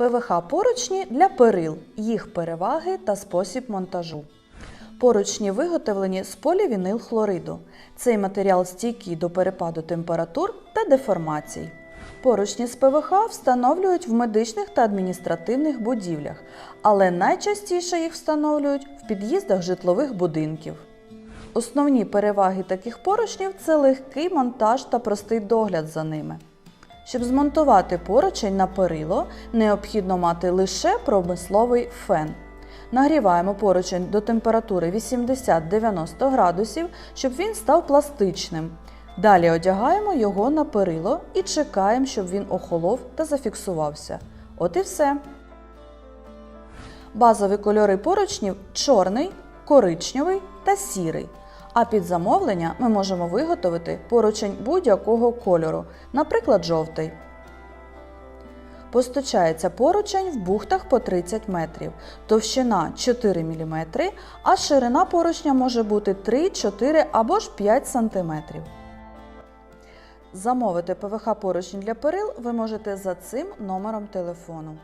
ПВХ поручні для перил, їх переваги та спосіб монтажу. Поручні виготовлені з полівінилхлориду. Цей матеріал стійкий до перепаду температур та деформацій. Поручні з ПВХ встановлюють в медичних та адміністративних будівлях, але найчастіше їх встановлюють в під'їздах житлових будинків. Основні переваги таких поручнів це легкий монтаж та простий догляд за ними. Щоб змонтувати поручень на перило, необхідно мати лише промисловий фен. Нагріваємо поручень до температури 80-90 градусів, щоб він став пластичним. Далі одягаємо його на перило і чекаємо, щоб він охолов та зафіксувався. От і все. Базові кольори поручнів чорний, коричневий та сірий. А під замовлення ми можемо виготовити поручень будь-якого кольору, наприклад, жовтий. Постачається поручень в бухтах по 30 метрів, товщина 4 мм, а ширина поручня може бути 3, 4 або ж 5 см. Замовити ПВХ поручень для перил ви можете за цим номером телефону.